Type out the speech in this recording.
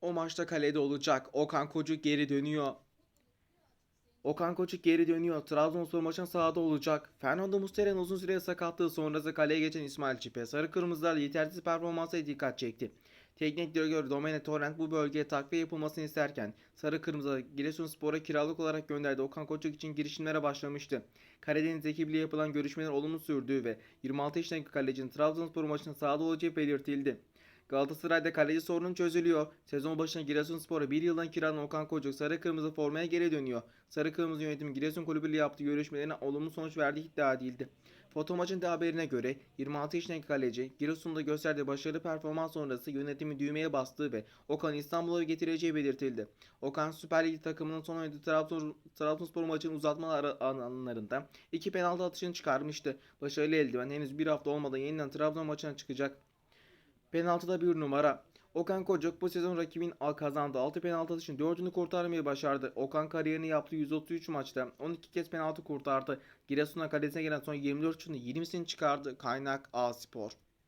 o maçta kalede olacak. Okan Koçuk geri dönüyor. Okan Koçuk geri dönüyor. Trabzonspor maçın sahada olacak. Fernando Muslera'nın uzun süre sakatlığı sonrası kaleye geçen İsmail Çipe sarı kırmızılar yetersiz performansa dikkat çekti. Teknik direktör Domene Torrent bu bölgeye takviye yapılmasını isterken Sarı Kırmızı Giresunspor'a kiralık olarak gönderdiği Okan Koçuk için girişimlere başlamıştı. Karadeniz ekibiyle yapılan görüşmeler olumlu sürdüğü ve 26 yaşındaki kalecinin Trabzonspor maçının sahada olacağı belirtildi. Galatasaray'da kaleci sorunu çözülüyor. Sezon başına Giresunspor'a bir yıldan kiralanan Okan Koçuk sarı kırmızı formaya geri dönüyor. Sarı kırmızı yönetimi Giresun Kulübü ile yaptığı görüşmelerine olumlu sonuç verdiği iddia edildi. Foto maçın da haberine göre 26 yaşındaki kaleci Giresun'da gösterdiği başarılı performans sonrası yönetimi düğmeye bastığı ve Okan'ı İstanbul'a getireceği belirtildi. Okan Süper Lig takımının son oynadığı Trabzon, Trabzonspor maçının uzatma anlarında iki penaltı atışını çıkarmıştı. Başarılı eldiven henüz bir hafta olmadan yeniden Trabzon maçına çıkacak. Penaltıda bir numara. Okan Kocuk bu sezon rakibin kazandığı 6 penaltı atışın 4'ünü kurtarmayı başardı. Okan kariyerini yaptığı 133 maçta 12 kez penaltı kurtardı. Giresun'a kalesine gelen son 24 şutunda 20'sini çıkardı. Kaynak A Spor.